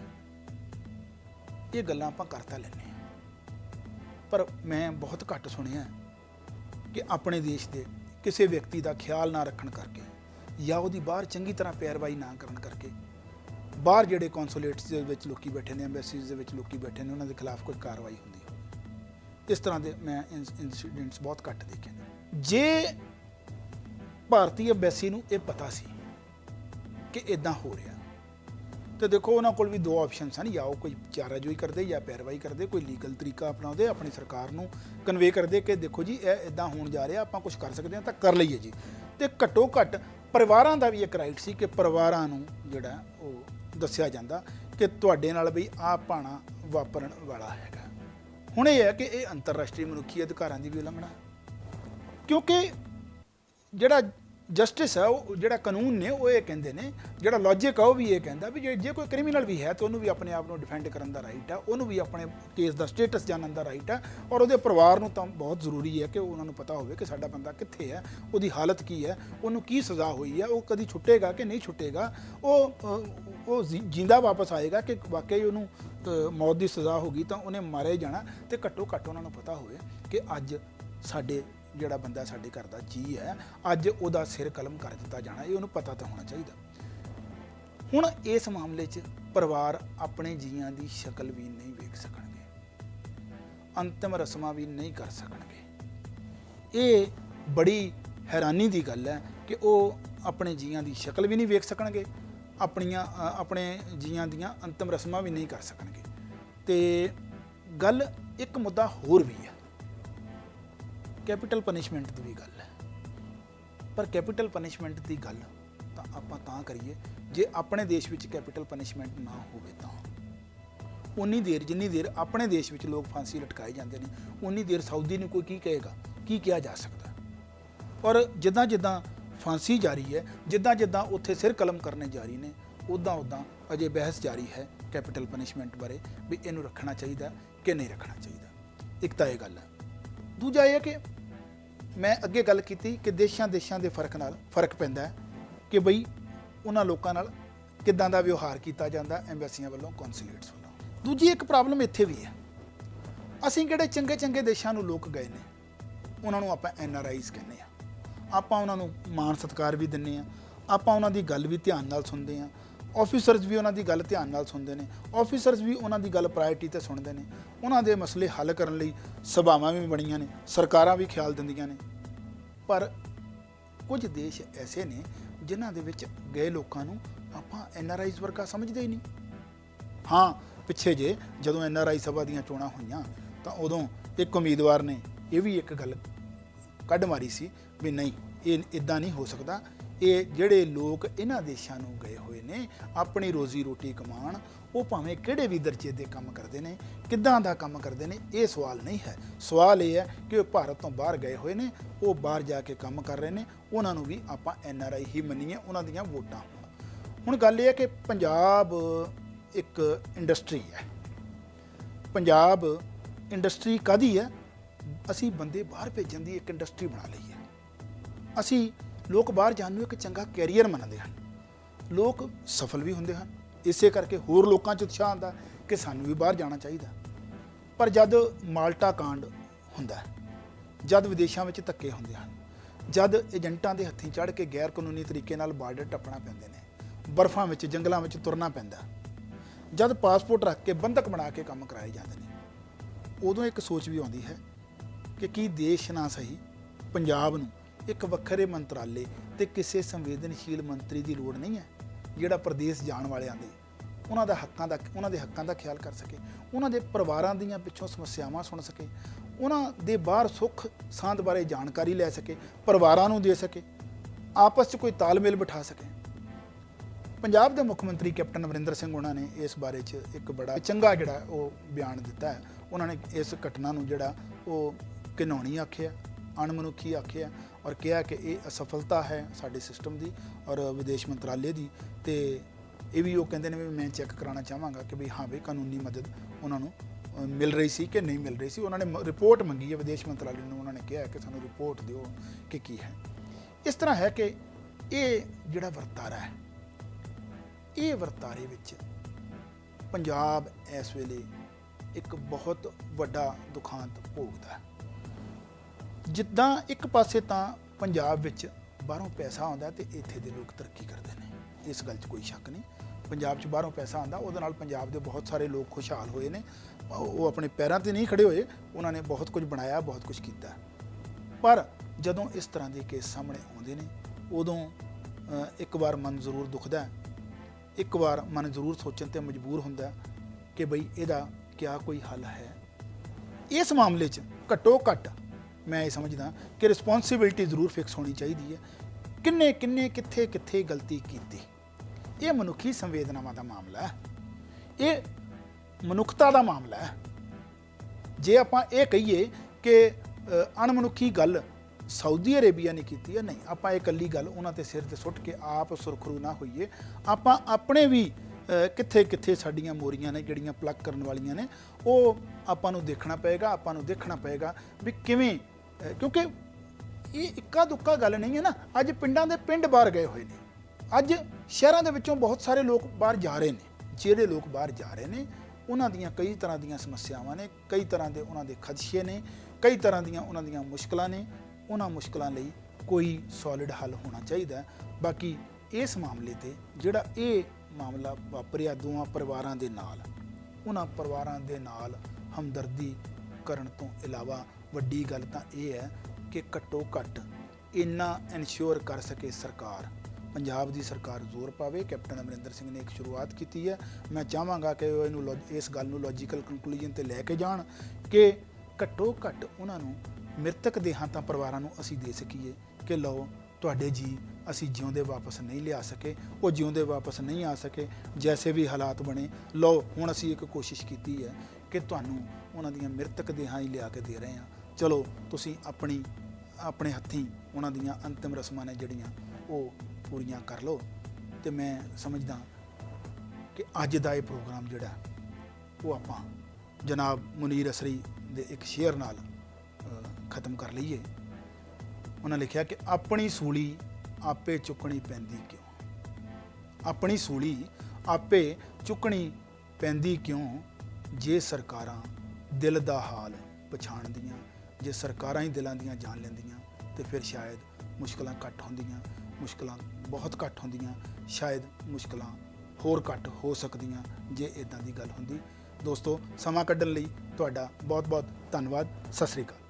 ਇਹ ਗੱਲਾਂ ਆਪਾਂ ਕਰਤਾ ਲੈਂਦੇ ਹਾਂ। ਪਰ ਮੈਂ ਬਹੁਤ ਘੱਟ ਸੁਣਿਆ ਕਿ ਆਪਣੇ ਦੇਸ਼ ਦੇ ਕਿਸੇ ਵਿਅਕਤੀ ਦਾ ਖਿਆਲ ਨਾ ਰੱਖਣ ਕਰਕੇ ਜਾਂ ਉਹਦੀ ਬਾਹਰ ਚੰਗੀ ਤਰ੍ਹਾਂ ਪੈਰਵਾਈ ਨਾ ਕਰਨ ਕਰਕੇ। ਬਾਹਰ ਜਿਹੜੇ ਕੌਂਸੂਲੇਟਸ ਦੇ ਵਿੱਚ ਲੋਕੀ ਬੈਠੇ ਨੇ ਐਮਬੈਸੀਜ਼ ਦੇ ਵਿੱਚ ਲੋਕੀ ਬੈਠੇ ਨੇ, ਉਹਨਾਂ ਦੇ ਖਿਲਾਫ ਕੋਈ ਕਾਰਵਾਈ ਹੁੰਦੀ ਹੋਵੇ ਇਸ ਤਰ੍ਹਾਂ ਦੇ ਮੈਂ ਇਨਸੀਡੈਂਟਸ ਬਹੁਤ ਘੱਟ ਦੇਖੇ ਨੇ। ਜੇ ਭਾਰਤੀ ਐਮਬੈਸੀ ਨੂੰ ਇਹ ਪਤਾ ਸੀ ਕਿ ਇਦਾਂ ਹੋ ਰਿਹਾ ਤੇ ਦੇਖੋ ਉਹਨਾਂ ਕੋਲ ਵੀ ਦੋ ਆਪਸ਼ਨ ਸਨ ਜਾਂ ਉਹ ਕੋਈ ਚਾਰਾਜੋਈ ਕਰਦੇ ਜਾਂ ਪੈਰਵਾਈ ਕਰਦੇ, ਕੋਈ ਲੀਗਲ ਤਰੀਕਾ ਅਪਣਾਉਂਦੇ, ਆਪਣੀ ਸਰਕਾਰ ਨੂੰ ਕਨਵੇ ਕਰਦੇ ਕਿ ਦੇਖੋ ਜੀ, ਇਹ ਇਦਾਂ ਹੋਣ ਜਾ ਰਿਹਾ, ਆਪਾਂ ਕੁਝ ਕਰ ਸਕਦੇ ਹਾਂ ਤਾਂ ਕਰ ਲਈਏ ਜੀ। ਤੇ ਘੱਟੋ ਘੱਟ ਪਰਿਵਾਰਾਂ ਦਾ ਵੀ ਇੱਕ ਰਾਈਟ ਸੀ ਕਿ ਪਰਿਵਾਰਾਂ ਨੂੰ ਜਿਹੜਾ ਉਹ ਦੱਸਿਆ ਜਾਂਦਾ ਕਿ ਤੁਹਾਡੇ ਨਾਲ ਵੀ ਆਹ ਪਾਣਾ ਵਾਪਰਨ ਵਾਲਾ ਹੈਗਾ। ਹੁਣ ਇਹ ਹੈ ਕਿ ਇਹ ਅੰਤਰਰਾਸ਼ਟਰੀ ਮਨੁੱਖੀ ਅਧਿਕਾਰਾਂ ਦੀ ਵੀ ਉਲੰਘਣਾ ਕਿਉਂਕਿ ਜਿਹੜਾ ਜਸਟਿਸ ਹੈ, ਉਹ ਜਿਹੜਾ ਕਾਨੂੰਨ ਨੇ, ਉਹ ਇਹ ਕਹਿੰਦੇ ਨੇ, ਜਿਹੜਾ ਲੌਜੀਕ ਆ, ਉਹ ਵੀ ਇਹ ਕਹਿੰਦਾ ਵੀ ਜੇ ਜੇ ਕੋਈ ਕ੍ਰਿਮੀਨਲ ਵੀ ਹੈ, ਤਾਂ ਉਹਨੂੰ ਵੀ ਆਪਣੇ ਆਪ ਨੂੰ ਡਿਫੈਂਡ ਕਰਨ ਦਾ ਰਾਈਟ ਆ, ਉਹਨੂੰ ਵੀ ਆਪਣੇ ਕੇਸ ਦਾ ਸਟੇਟਸ ਜਾਣਨ ਦਾ ਰਾਈਟ ਆ ਔਰ ਉਹਦੇ ਪਰਿਵਾਰ ਨੂੰ ਤਾਂ ਬਹੁਤ ਜ਼ਰੂਰੀ ਹੈ ਕਿ ਉਹਨਾਂ ਨੂੰ ਪਤਾ ਹੋਵੇ ਕਿ ਸਾਡਾ ਬੰਦਾ ਕਿੱਥੇ ਹੈ, ਉਹਦੀ ਹਾਲਤ ਕੀ ਹੈ, ਉਹਨੂੰ ਕੀ ਸਜ਼ਾ ਹੋਈ ਹੈ, ਉਹ ਕਦੀ ਛੁੱਟੇਗਾ ਕਿ ਨਹੀਂ ਛੁੱਟੇਗਾ, ਉਹ ਉਹ ਜੀ- ਜਿੰਦਾ ਵਾਪਸ ਆਏਗਾ ਕਿ ਵਾਕਈ ਉਹਨੂੰ ਮੌਤ ਦੀ ਸਜ਼ਾ ਹੋ ਗਈ ਤਾਂ ਉਹਨੇ ਮਾਰਿਆ ਹੀ ਜਾਣਾ ਤੇ ਘੱਟੋ ਘੱਟ ਉਹਨਾਂ ਨੂੰ ਪਤਾ ਹੋਵੇ ਕਿ ਅੱਜ ਸਾਡੇ ਜਿਹੜਾ ਬੰਦਾ ਸਾਡੇ ਘਰ ਦਾ ਜੀ ਹੈ, ਅੱਜ ਉਹਦਾ ਸਿਰ ਕਲਮ ਕਰ ਦਿੱਤਾ ਜਾਣਾ, ਇਹ ਉਹਨੂੰ ਪਤਾ ਤਾਂ ਹੋਣਾ ਚਾਹੀਦਾ। ਹੁਣ ਇਸ ਮਾਮਲੇ 'ਚ ਪਰਿਵਾਰ ਆਪਣੇ ਜੀਆਂ ਦੀ ਸ਼ਕਲ ਵੀ ਨਹੀਂ ਵੇਖ ਸਕਣਗੇ। ਅੰਤਮ ਰਸਮਾਂ ਵੀ ਨਹੀਂ ਕਰ ਸਕਣਗੇ। ਇਹ ਬੜੀ ਹੈਰਾਨੀ ਦੀ ਗੱਲ ਹੈ ਕਿ ਉਹ ਆਪਣੇ ਜੀਆਂ ਦੀ ਸ਼ਕਲ ਵੀ ਨਹੀਂ ਵੇਖ ਸਕਣਗੇ, ਆਪਣੀਆਂ ਆਪਣੇ ਜੀਆਂ ਦੀਆਂ ਅੰਤਮ ਰਸਮਾਂ ਵੀ ਨਹੀਂ ਕਰ ਸਕਣਗੇ। ਤੇ ਗੱਲ ਇੱਕ ਮੁੱਦਾ ਹੋਰ ਵੀ ਹੈ। ਕੈਪੀਟਲ ਪਨਿਸ਼ਮੈਂਟ ਦੀ ਵੀ ਗੱਲ ਹੈ। ਪਰ ਕੈਪੀਟਲ ਪਨਿਸ਼ਮੈਂਟ ਦੀ ਗੱਲ ਤਾਂ ਆਪਾਂ ਤਾਂ ਕਰੀਏ, ਜੇ ਆਪਣੇ ਦੇਸ਼ ਵਿੱਚ ਕੈਪੀਟਲ ਪਨਿਸ਼ਮੈਂਟ ਨਾ ਹੋਵੇ ਤਾਂ। ਉਨੀ ਦੇਰ, ਜਿੰਨੀ ਦੇਰ ਆਪਣੇ ਦੇਸ਼ ਵਿੱਚ ਲੋਕ ਫਾਂਸੀ ਲਟਕਾਏ ਜਾਂਦੇ ਨੇ, ਉਨੀ ਦੇਰ ਸਾਊਦੀ ਨੂੰ ਕੋਈ ਕੀ ਕਹੇਗਾ, ਕੀ ਕਿਹਾ ਜਾ ਸਕਦਾ ਔਰ ਜਿੱਦਾਂ ਜਿੱਦਾਂ ਫਾਂਸੀ ਜਾਰੀ ਹੈ, ਜਿੱਦਾਂ ਜਿੱਦਾਂ ਉੱਥੇ ਸਿਰ ਕਲਮ ਕਰਨੇ ਜਾਰੀ ਨੇ ਉਦਾਂ ਉਦਾਂ ਅਜੇ ਬਹਿਸ ਜਾਰੀ ਹੈ ਕੈਪੀਟਲ ਪਨਿਸ਼ਮੈਂਟ ਬਾਰੇ ਵੀ ਇਹਨੂੰ ਰੱਖਣਾ ਚਾਹੀਦਾ ਕਿ ਨਹੀਂ ਰੱਖਣਾ ਚਾਹੀਦਾ ਇੱਕ ਤਾਂ ਇਹ ਗੱਲ ਹੈ। ਦੂਜਾ ਇਹ ਹੈ ਕਿ ਮੈਂ ਅੱਗੇ ਗੱਲ ਕੀਤੀ ਕਿ ਦੇਸ਼ਾਂ ਦੇਸ਼ਾਂ ਦੇ ਫ਼ਰਕ ਨਾਲ ਫ਼ਰਕ ਪੈਂਦਾ ਹੈ ਕਿ ਬਈ ਉਹਨਾਂ ਲੋਕਾਂ ਨਾਲ ਕਿੱਦਾਂ ਦਾ ਵਿਵਹਾਰ ਕੀਤਾ ਜਾਂਦਾ, ਐਮਬੈਸੀਆਂ ਵੱਲੋਂ, ਕੌਂਸੂਲੇਟਸ ਵੱਲੋਂ। ਦੂਜੀ ਇੱਕ ਪ੍ਰੋਬਲਮ ਇੱਥੇ ਵੀ ਹੈ। ਅਸੀਂ ਕਿਹੜੇ ਚੰਗੇ ਚੰਗੇ ਦੇਸ਼ਾਂ ਨੂੰ ਲੋਕ ਗਏ ਨੇ, ਉਹਨਾਂ ਨੂੰ ਆਪਾਂ ਐਨ ਆਰ ਆਈਜ਼ ਕਹਿੰਦੇ ਆ ਆਪਾਂ ਉਹਨਾਂ ਨੂੰ ਮਾਣ ਸਤਿਕਾਰ ਵੀ ਦਿੰਨੇ ਆ ਆਪਾਂ ਉਹਨਾਂ ਦੀ ਗੱਲ ਵੀ ਧਿਆਨ ਨਾਲ ਸੁਣਦੇ ਆ ਆਫੀਸਰਸ ਵੀ ਉਹਨਾਂ ਦੀ ਗੱਲ ਧਿਆਨ ਨਾਲ ਸੁਣਦੇ ਨੇ। ਆਫੀਸਰਸ ਵੀ ਉਹਨਾਂ ਦੀ ਗੱਲ ਪ੍ਰਾਇੋਰਟੀ ਤੇ ਸੁਣਦੇ ਨੇ। ਉਹਨਾਂ ਦੇ ਮਸਲੇ ਹੱਲ ਕਰਨ ਲਈ ਸਭਾਵਾਂ ਵੀ ਬਣੀਆਂ ਨੇ, ਸਰਕਾਰਾਂ ਵੀ ਖਿਆਲ ਦਿੰਦੀਆਂ ਨੇ। ਪਰ ਕੁਝ ਦੇਸ਼ ਐਸੇ ਨੇ ਜਿਨ੍ਹਾਂ ਦੇ ਵਿੱਚ ਗਏ ਲੋਕਾਂ ਨੂੰ ਆਪਾਂ ਐਨ ਆਰ ਆਈਜ਼ ਵਰਗਾ ਸਮਝਦੇ ਹੀ ਨਹੀਂ। ਹਾਂ, ਪਿੱਛੇ ਜੇ ਜਦੋਂ ਐਨ ਆਰ ਆਈ ਸਭਾ ਦੀਆਂ ਚੋਣਾਂ ਹੋਈਆਂ, ਤਾਂ ਉਦੋਂ ਇੱਕ ਉਮੀਦਵਾਰ ਨੇ ਇਹ ਵੀ ਇੱਕ ਗੱਲ ਕੱਢ ਮਾਰੀ ਸੀ ਵੀ ਨਹੀਂ, ਇਹ ਇਦਾਂ ਨਹੀਂ ਹੋ ਸਕਦਾ। ਇਹ ਜਿਹੜੇ ਲੋਕ ਇਹਨਾਂ ਦੇਸ਼ਾਂ ਨੂੰ ਗਏ ਹੋਏ ਨੇ, ਆਪਣੀ ਰੋਜ਼ੀ ਰੋਟੀ ਕਮਾਉਣ, ਉਹ ਭਾਵੇਂ ਕਿਹੜੇ ਵੀ ਦਰਜੇ ਦੇ ਕੰਮ ਕਰਦੇ ਨੇ, ਕਿੱਦਾਂ ਦਾ ਕੰਮ ਕਰਦੇ ਨੇ, ਇਹ ਸਵਾਲ ਨਹੀਂ ਹੈ। ਸਵਾਲ ਇਹ ਹੈ ਕਿ ਉਹ ਭਾਰਤ ਤੋਂ ਬਾਹਰ ਗਏ ਹੋਏ ਨੇ, ਉਹ ਬਾਹਰ ਜਾ ਕੇ ਕੰਮ ਕਰ ਰਹੇ ਨੇ, ਉਹਨਾਂ ਨੂੰ ਵੀ ਆਪਾਂ ਐਨ ਆਰ ਆਈ ਹੀ ਮੰਨੀਏ, ਉਹਨਾਂ ਦੀਆਂ ਵੋਟਾਂ ਹੋਣ। ਹੁਣ ਗੱਲ ਇਹ ਹੈ ਕਿ ਪੰਜਾਬ ਇੱਕ ਇੰਡਸਟਰੀ ਹੈ। ਪੰਜਾਬ ਇੰਡਸਟਰੀ ਕਾਦੀ ਹੈ? ਅਸੀਂ ਬੰਦੇ ਬਾਹਰ ਭੇਜਣ ਦੀ ਇੱਕ ਇੰਡਸਟਰੀ ਬਣਾ ਲਈ ਹੈ। ਅਸੀਂ ਲੋਕ ਬਾਹਰ ਜਾਣ ਨੂੰ ਇੱਕ ਚੰਗਾ ਕੈਰੀਅਰ ਮੰਨਦੇ ਹਨ। ਲੋਕ ਸਫਲ ਵੀ ਹੁੰਦੇ ਹਨ। ਇਸੇ ਕਰਕੇ ਹੋਰ ਲੋਕਾਂ 'ਚ ਉਤਸ਼ਾਹ ਆਉਂਦਾ ਕਿ ਸਾਨੂੰ ਵੀ ਬਾਹਰ ਜਾਣਾ ਚਾਹੀਦਾ। ਪਰ ਜਦ ਮਾਲਟਾ ਕਾਂਡ ਹੁੰਦਾ ਜਦ ਵਿਦੇਸ਼ਾਂ ਵਿੱਚ ਧੱਕੇ ਹੁੰਦੇ ਹਨ, ਜਦ ਏਜੰਟਾਂ ਦੇ ਹੱਥੀਂ ਚੜ੍ਹ ਕੇ ਗੈਰ ਕਾਨੂੰਨੀ ਤਰੀਕੇ ਨਾਲ ਬਾਰਡਰ ਟੱਪਣਾ ਪੈਂਦੇ ਨੇ, ਬਰਫਾਂ ਵਿੱਚ, ਜੰਗਲਾਂ ਵਿੱਚ ਤੁਰਨਾ ਪੈਂਦਾ ਜਦ ਪਾਸਪੋਰਟ ਰੱਖ ਕੇ ਬੰਧਕ ਬਣਾ ਕੇ ਕੰਮ ਕਰਾਏ ਜਾਂਦੇ ਨੇ, ਉਦੋਂ ਇੱਕ ਸੋਚ ਵੀ ਆਉਂਦੀ ਹੈ ਕਿ ਕੀ ਦੇਸ਼ ਨਾ ਸਹੀ, ਪੰਜਾਬ ਨੂੰ ਇੱਕ ਵੱਖਰੇ ਮੰਤਰਾਲੇ ਤੇ ਕਿਸੇ ਸੰਵੇਦਨਸ਼ੀਲ ਮੰਤਰੀ ਦੀ ਲੋੜ ਨਹੀਂ ਹੈ, ਜਿਹੜਾ ਪ੍ਰਦੇਸ਼ ਜਾਣ ਵਾਲਿਆਂ ਦੇ, ਉਹਨਾਂ ਦਾ ਹੱਕਾਂ ਦਾ, ਉਹਨਾਂ ਦੇ ਹੱਕਾਂ ਦਾ ਖਿਆਲ ਕਰ ਸਕੇ, ਉਹਨਾਂ ਦੇ ਪਰਿਵਾਰਾਂ ਦੀਆਂ ਪਿੱਛੋਂ ਸਮੱਸਿਆਵਾਂ ਸੁਣ ਸਕੇ, ਉਹਨਾਂ ਦੇ ਬਾਹਰ ਸੁੱਖ ਸਾਂਦ ਬਾਰੇ ਜਾਣਕਾਰੀ ਲੈ ਸਕੇ, ਪਰਿਵਾਰਾਂ ਨੂੰ ਦੇ ਸਕੇ, ਆਪਸ 'ਚ ਕੋਈ ਤਾਲਮੇਲ ਬਿਠਾ ਸਕੇ। ਪੰਜਾਬ ਦੇ ਮੁੱਖ ਮੰਤਰੀ ਕੈਪਟਨ ਅਮਰਿੰਦਰ ਸਿੰਘ ਉਹਨਾਂ ਨੇ ਇਸ ਬਾਰੇ 'ਚ ਇੱਕ ਬੜਾ ਚੰਗਾ ਜਿਹੜਾ ਉਹ ਬਿਆਨ ਦਿੱਤਾ ਹੈ। ਉਹਨਾਂ ਨੇ ਇਸ ਘਟਨਾ ਨੂੰ ਜਿਹੜਾ ਉਹ ਘਿਨੌਣੀ ਆਖਿਆ, ਅਣਮਨੁੱਖੀ ਆਖਿਆ ਔਰ ਕਿਹਾ ਕਿ ਇਹ ਅਸਫਲਤਾ ਹੈ ਸਾਡੇ ਸਿਸਟਮ ਦੀ ਔਰ ਵਿਦੇਸ਼ ਮੰਤਰਾਲੇ ਦੀ ਤੇ ਇਹ ਵੀ ਉਹ ਕਹਿੰਦੇ ਨੇ ਵੀ ਮੈਂ ਚੈੱਕ ਕਰਾਉਣਾ ਚਾਹਾਂਗਾ ਕਿ ਵੀ ਹਾਂ ਵੀ ਕਾਨੂੰਨੀ ਮਦਦ ਉਹਨਾਂ ਨੂੰ ਮਿਲ ਰਹੀ ਸੀ ਕਿ ਨਹੀਂ ਮਿਲ ਰਹੀ ਸੀ। ਉਹਨਾਂ ਨੇ ਮ- ਰਿਪੋਰਟ ਮੰਗੀ ਹੈ, ਵਿਦੇਸ਼ ਮੰਤਰਾਲੇ ਨੂੰ ਉਹਨਾਂ ਨੇ ਕਿਹਾ ਕਿ ਸਾਨੂੰ ਰਿਪੋਰਟ ਦਿਓ ਕਿ ਕੀ ਹੈ। ਇਸ ਤਰ੍ਹਾਂ ਹੈ ਕਿ ਇਹ ਜਿਹੜਾ ਵਰਤਾਰਾ ਹੈ, ਇਹ ਵਰਤਾਰੇ ਵਿੱਚ ਪੰਜਾਬ ਇਸ ਵੇਲੇ ਇੱਕ ਬਹੁਤ ਵੱਡਾ ਦੁਖਾਂਤ ਭੋਗਦਾ ਹੈ। ਜਿੱਦਾਂ ਇੱਕ ਪਾਸੇ ਤਾਂ ਪੰਜਾਬ ਵਿੱਚ ਬਾਹਰੋਂ ਪੈਸਾ ਆਉਂਦਾ ਤੇ ਇੱਥੇ ਦੇ ਲੋਕ ਤਰੱਕੀ ਕਰਦੇ ਨੇ, ਇਸ ਗੱਲ 'ਚ ਕੋਈ ਸ਼ੱਕ ਨਹੀਂ। ਪੰਜਾਬ 'ਚ ਬਾਹਰੋਂ ਪੈਸਾ ਆਉਂਦਾ, ਉਹਦੇ ਨਾਲ ਪੰਜਾਬ ਦੇ ਬਹੁਤ ਸਾਰੇ ਲੋਕ ਖੁਸ਼ਹਾਲ ਹੋਏ ਨੇ। ਉਹ ਆਪਣੇ ਪੈਰਾਂ ਤੇ ਨਹੀਂ ਖੜੇ ਹੋਏ, ਉਹਨਾਂ ਨੇ ਬਹੁਤ ਕੁਝ ਬਣਾਇਆ, ਬਹੁਤ ਕੁਝ ਕੀਤਾ। ਪਰ ਜਦੋਂ ਇਸ ਤਰ੍ਹਾਂ ਦੇ ਕੇਸ ਸਾਹਮਣੇ ਆਉਂਦੇ ਨੇ, ਉਦੋਂ ਇੱਕ ਵਾਰ ਮਨ ਜ਼ਰੂਰ ਦੁਖਦਾ ਇੱਕ ਵਾਰ ਮਨ ਜ਼ਰੂਰ ਸੋਚਣ ਤੇ ਮਜਬੂਰ ਹੁੰਦਾ ਕਿ ਬਈ ਇਹਦਾ ਕਿਆ ਕੋਈ ਹੱਲ ਹੈ। ਇਸ ਮਾਮਲੇ 'ਚ ਘੱਟੋ ਘੱਟ ਮੈਂ ਇਹ ਸਮਝਦਾ ਕਿ ਰਿਸਪੌਂਸਿਬਿਲਟੀ ਜ਼ਰੂਰ ਫਿਕਸ ਹੋਣੀ ਚਾਹੀਦੀ ਹੈ। ਕਿੰਨੇ ਕਿੰਨੇ, ਕਿੱਥੇ ਕਿੱਥੇ ਗਲਤੀ ਕੀਤੀ? ਇਹ ਮਨੁੱਖੀ ਸੰਵੇਦਨਾਵਾਂ ਦਾ ਮਾਮਲਾ ਹੈ। ਇਹ ਮਨੁੱਖਤਾ ਦਾ ਮਾਮਲਾ ਹੈ। ਜੇ ਆਪਾਂ ਇਹ ਕਹੀਏ ਕਿ ਅਣਮਨੁੱਖੀ ਗੱਲ ਸਾਊਦੀ ਅਰੇਬੀਆ ਨੇ ਕੀਤੀ ਹੈ, ਨਹੀਂ, ਆਪਾਂ ਇਹ ਇਕੱਲੀ ਗੱਲ ਉਹਨਾਂ ਤੇ ਸਿਰ ਤੇ ਸੁੱਟ ਕੇ ਆਪ ਸੁਰਖਰੂ ਨਾ ਹੋਈਏ। ਆਪਾਂ ਆਪਣੇ ਵੀ ਕਿੱਥੇ ਕਿੱਥੇ ਸਾਡੀਆਂ ਮੋਰੀਆਂ ਨੇ, ਜਿਹੜੀਆਂ ਪਲੱਗ ਕਰਨ ਵਾਲੀਆਂ ਨੇ, ਉਹ ਆਪਾਂ ਨੂੰ ਦੇਖਣਾ ਪਏਗਾ, ਆਪਾਂ ਨੂੰ ਦੇਖਣਾ ਪਏਗਾ ਵੀ ਕਿਵੇਂ ਕਿਉਂਕਿ ਇਹ ਇੱਕਾ ਦੁੱਕਾ ਗੱਲ ਨਹੀਂ ਹੈ ਨਾ, ਅੱਜ ਪਿੰਡਾਂ ਦੇ ਪਿੰਡ ਬਾਹਰ ਗਏ ਹੋਏ ਨੇ। ਅੱਜ ਸ਼ਹਿਰਾਂ ਦੇ ਵਿੱਚੋਂ ਬਹੁਤ ਸਾਰੇ ਲੋਕ ਬਾਹਰ ਜਾ ਰਹੇ ਨੇ, ਜਿਹੜੇ ਲੋਕ ਬਾਹਰ ਜਾ ਰਹੇ ਨੇ, ਉਹਨਾਂ ਦੀਆਂ ਕਈ ਤਰ੍ਹਾਂ ਦੀਆਂ ਸਮੱਸਿਆਵਾਂ ਨੇ, ਕਈ ਤਰ੍ਹਾਂ ਦੇ ਉਹਨਾਂ ਦੇ ਖਦਸ਼ੇ ਨੇ, ਕਈ ਤਰ੍ਹਾਂ ਦੀਆਂ ਉਹਨਾਂ ਦੀਆਂ ਮੁਸ਼ਕਲਾਂ ਨੇ, ਉਹਨਾਂ ਮੁਸ਼ਕਲਾਂ ਲਈ ਕੋਈ ਸੋਲਿਡ ਹੱਲ ਹੋਣਾ ਚਾਹੀਦਾ ਬਾਕੀ ਇਸ ਮਾਮਲੇ ਤੇ ਜਿਹੜਾ ਇਹ ਮਾਮਲਾ ਵਾਪਰਿਆ ਦੋਵਾਂ ਪਰਿਵਾਰਾਂ ਦੇ ਨਾਲ, ਉਹਨਾਂ ਪਰਿਵਾਰਾਂ ਦੇ ਨਾਲ ਹਮਦਰਦੀ ਕਰਨ ਤੋਂ ਇਲਾਵਾ ਵੱਡੀ ਗੱਲ ਤਾਂ ਇਹ ਹੈ ਕਿ ਘੱਟੋ ਘੱਟ ਇੰਨਾ ਇਨਸ਼ੋਰ ਕਰ ਸਕੇ ਸਰਕਾਰ। ਪੰਜਾਬ ਦੀ ਸਰਕਾਰ ਜ਼ੋਰ ਪਾਵੇ। ਕੈਪਟਨ ਅਮਰਿੰਦਰ ਸਿੰਘ ਨੇ ਇੱਕ ਸ਼ੁਰੂਆਤ ਕੀਤੀ ਹੈ। ਮੈਂ ਚਾਹਾਂਗਾ ਕਿ ਉਹ ਇਹਨੂੰ ਲੋ- ਇਸ ਗੱਲ ਨੂੰ ਲੌਜੀਕਲ ਕੰਕਲੂਜਨ ਤੇ ਲੈ ਕੇ ਜਾਣ ਕਿ ਘੱਟੋ ਘੱਟ ਉਹਨਾਂ ਨੂੰ ਮ੍ਰਿਤਕ ਦੇਹਾਂ ਤਾਂ ਪਰਿਵਾਰਾਂ ਨੂੰ ਅਸੀਂ ਦੇ ਸਕੀਏ ਕਿ ਲਓ, ਤੁਹਾਡੇ ਜੀ ਅਸੀਂ ਜਿਉਂਦੇ ਵਾਪਸ ਨਹੀਂ ਲਿਆ ਸਕੇ, ਉਹ ਜਿਉਂਦੇ ਵਾਪਸ ਨਹੀਂ ਆ ਸਕੇ, ਜੈਸੇ ਵੀ ਹਾਲਾਤ ਬਣੇ। ਲਓ, ਹੁਣ ਅਸੀਂ ਇੱਕ ਕੋਸ਼ਿਸ਼ ਕੀਤੀ ਹੈ ਕਿ ਤੁਹਾਨੂੰ ਉਹਨਾਂ ਦੀਆਂ ਮ੍ਰਿਤਕ ਦੇਹਾਂ ਹੀ ਲਿਆ ਕੇ ਦੇ ਰਹੇ ਹਾਂ। ਚਲੋ, ਤੁਸੀਂ ਆਪਣੀ, ਆਪਣੇ ਹੱਥੀਂ ਉਹਨਾਂ ਦੀਆਂ ਅੰਤਿਮ ਰਸਮਾਂ ਨੇ ਜਿਹੜੀਆਂ ਉਹ ਪੂਰੀਆਂ ਕਰ ਲਓ। ਤੇ ਮੈਂ ਸਮਝਦਾ ਕਿ ਅੱਜ ਦਾ ਇਹ ਪ੍ਰੋਗਰਾਮ ਜਿਹੜਾ, ਉਹ ਆਪਾਂ ਜਨਾਬ ਮੁਨੀਰ ਅਸਰੀ ਦੇ ਇੱਕ ਸ਼ੇਅਰ ਨਾਲ ਖਤਮ ਕਰ ਲਈਏ। ਉਹਨਾਂ ਲਿਖਿਆ ਕਿ ਆਪਣੀ ਸੂਲੀ ਆਪੇ ਚੁੱਕਣੀ ਪੈਂਦੀ ਕਿਉਂ? ਆਪਣੀ ਸੂਲੀ ਆਪੇ ਚੁੱਕਣੀ ਪੈਂਦੀ ਕਿਉਂ? ਜੇ ਸਰਕਾਰਾਂ ਦਿਲ ਦਾ ਹਾਲ ਪਛਾਣਦੀਆਂ ਜੇ ਸਰਕਾਰਾਂ ਹੀ ਦਿਲਾਂ ਦੀਆਂ ਜਾਣ ਲੈਂਦੀਆਂ, ਤੇ ਫਿਰ ਸ਼ਾਇਦ ਮੁਸ਼ਕਲਾਂ ਘੱਟ ਹੁੰਦੀਆਂ, ਮੁਸ਼ਕਲਾਂ ਬਹੁਤ ਘੱਟ ਹੁੰਦੀਆਂ, ਸ਼ਾਇਦ ਮੁਸ਼ਕਲਾਂ ਹੋਰ ਘੱਟ ਹੋ ਸਕਦੀਆਂ, ਜੇ ਇਦਾਂ ਦੀ ਗੱਲ ਹੁੰਦੀ। ਦੋਸਤੋ, ਸਮਾਂ ਕੱਢਣ ਲਈ ਤੁਹਾਡਾ ਬਹੁਤ ਬਹੁਤ ਧੰਨਵਾਦ। ਸਤਿ ਸ੍ਰੀ ਅਕਾਲ।